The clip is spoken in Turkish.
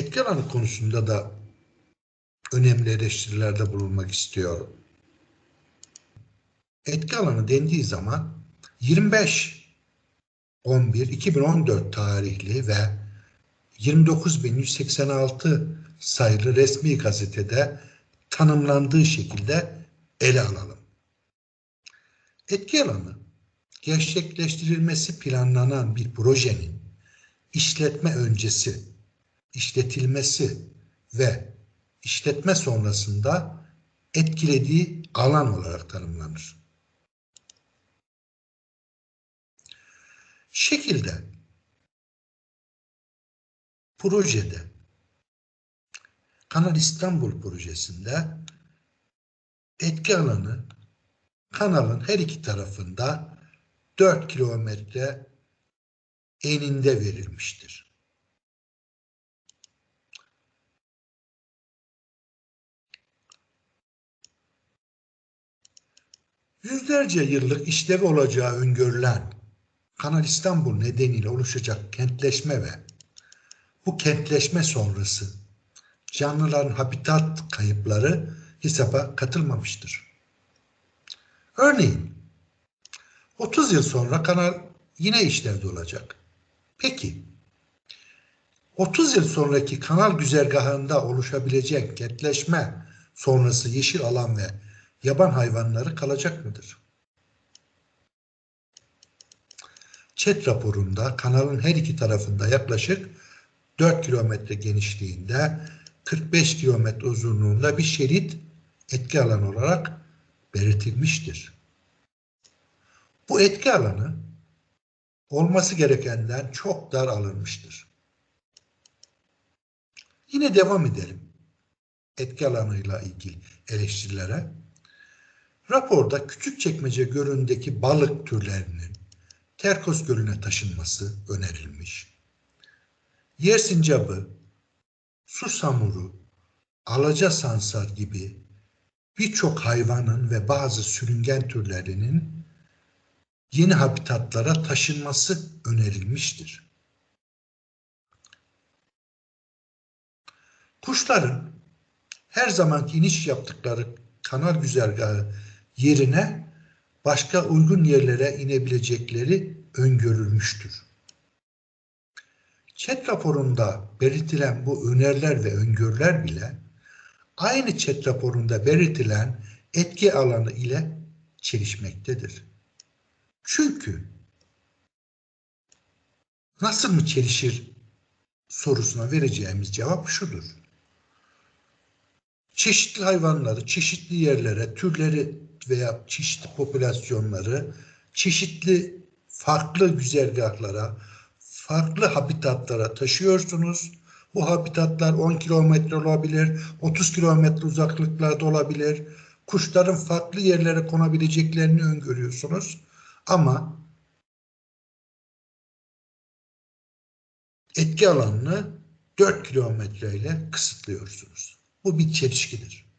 etki alanı konusunda da önemli eleştirilerde bulunmak istiyorum. Etki alanı dendiği zaman 25 11 2014 tarihli ve 29.186 sayılı resmi gazetede tanımlandığı şekilde ele alalım. Etki alanı gerçekleştirilmesi planlanan bir projenin işletme öncesi, işletilmesi ve işletme sonrasında etkilediği alan olarak tanımlanır. Şekilde projede Kanal İstanbul projesinde etki alanı kanalın her iki tarafında 4 kilometre eninde verilmiştir. Yüzlerce yıllık işlevi olacağı öngörülen Kanal İstanbul nedeniyle oluşacak kentleşme ve bu kentleşme sonrası canlıların habitat kayıpları hesaba katılmamıştır. Örneğin 30 yıl sonra kanal yine işlevde olacak. Peki 30 yıl sonraki kanal güzergahında oluşabilecek kentleşme sonrası yeşil alan ve yaban hayvanları kalacak mıdır? ÇED raporunda kanalın her iki tarafında yaklaşık 4 kilometre genişliğinde 45 kilometre uzunluğunda bir şerit etki alanı olarak belirtilmiştir. Bu etki alanı olması gerekenden çok dar alınmıştır. Yine devam edelim etki alanıyla ilgili eleştirilere. Raporda Küçükçekmece Gölü'ndeki balık türlerinin Terkos Gölü'ne taşınması önerilmiş. Yer sincabı, su samuru, alaca sansar gibi birçok hayvanın ve bazı sürüngen türlerinin yeni habitatlara taşınması önerilmiştir. Kuşların her zamanki iniş yaptıkları kanal güzergahı yerine başka uygun yerlere inebilecekleri öngörülmüştür. ÇED raporunda belirtilen bu öneriler ve öngörüler bile aynı ÇED raporunda belirtilen etki alanı ile çelişmektedir. Çünkü nasıl mı çelişir sorusuna vereceğimiz cevap şudur. Çeşitli hayvanları çeşitli yerlere, türleri veya çeşitli popülasyonları çeşitli farklı güzergahlara, farklı habitatlara taşıyorsunuz. Bu habitatlar 10 kilometre olabilir, 30 kilometre uzaklıklarda olabilir. Kuşların farklı yerlere konabileceklerini öngörüyorsunuz. Ama etki alanını 4 kilometre ile kısıtlıyorsunuz. Bu bir çelişkidir.